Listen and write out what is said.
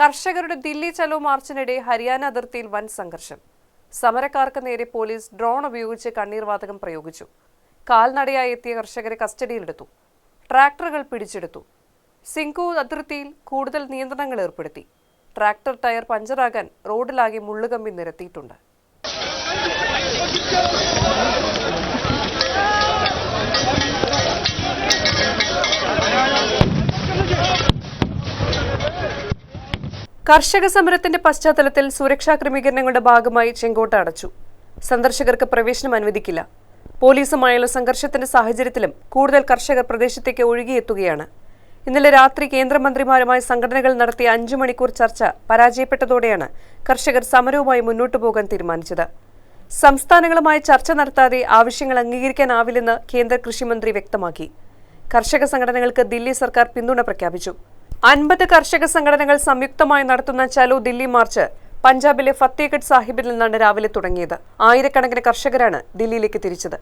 കർഷകരുടെ ദില്ലി ചലോ മാർച്ചിനിടെ ഹരിയാന അതിർത്തിയിൽ വൻ സംഘർഷം. സമരക്കാർക്ക് നേരെ പോലീസ് ഡ്രോൺ ഉപയോഗിച്ച് കണ്ണീർവാതകം പ്രയോഗിച്ചു. കാൽനടയായി എത്തിയ കർഷകരെ കസ്റ്റഡിയിലെടുത്തു. ട്രാക്ടറുകൾ പിടിച്ചെടുത്തു. സിംഗു അതിർത്തിയിൽ കൂടുതൽ നിയന്ത്രണങ്ങൾ ഏർപ്പെടുത്തി. ട്രാക്ടർ ടയർ പഞ്ചറാകാൻ റോഡിലാകെ മുള്ളുകമ്പി നിരത്തിയിട്ടുണ്ട്. കർഷക സമരത്തിന്റെ പശ്ചാത്തലത്തിൽ സുരക്ഷാ ക്രമീകരണങ്ങളുടെ ഭാഗമായി ചെങ്കോട്ട അടച്ചു. സന്ദർശകർക്ക് പ്രവേശനം അനുവദിക്കില്ല. പോലീസുമായുള്ള സംഘർഷത്തിന്റെ സാഹചര്യത്തിലും കൂടുതൽ കർഷകർ പ്രദേശത്തേക്ക് ഒഴുകിയെത്തുകയാണ്. ഇന്നലെ രാത്രി കേന്ദ്രമന്ത്രിമാരുമായി സംഘടനകൾ നടത്തിയ അഞ്ചു മണിക്കൂർ ചർച്ച പരാജയപ്പെട്ടതോടെയാണ് കർഷകർ സമരവുമായി മുന്നോട്ടു പോകാൻ തീരുമാനിച്ചത്. സംസ്ഥാനങ്ങളുമായി ചർച്ച നടത്താതെ ആവശ്യങ്ങൾ അംഗീകരിക്കാനാവില്ലെന്ന് കേന്ദ്ര കൃഷിമന്ത്രി വ്യക്തമാക്കി. കർഷക സംഘടനകൾക്ക് ദില്ലി സർക്കാർ പിന്തുണ പ്രഖ്യാപിച്ചു. അൻപത് കർഷക സംഘടനകൾ സംയുക്തമായി നടത്തുന്ന ചലോ ദില്ലി മാർച്ച് പഞ്ചാബിലെ ഫത്തേഗഡ് സാഹിബിൽ നിന്നാണ് രാവിലെ തുടങ്ങിയത്. ആയിരക്കണക്കിന് കർഷകരാണ് ദില്ലിയിലേക്ക് തിരിച്ചത്.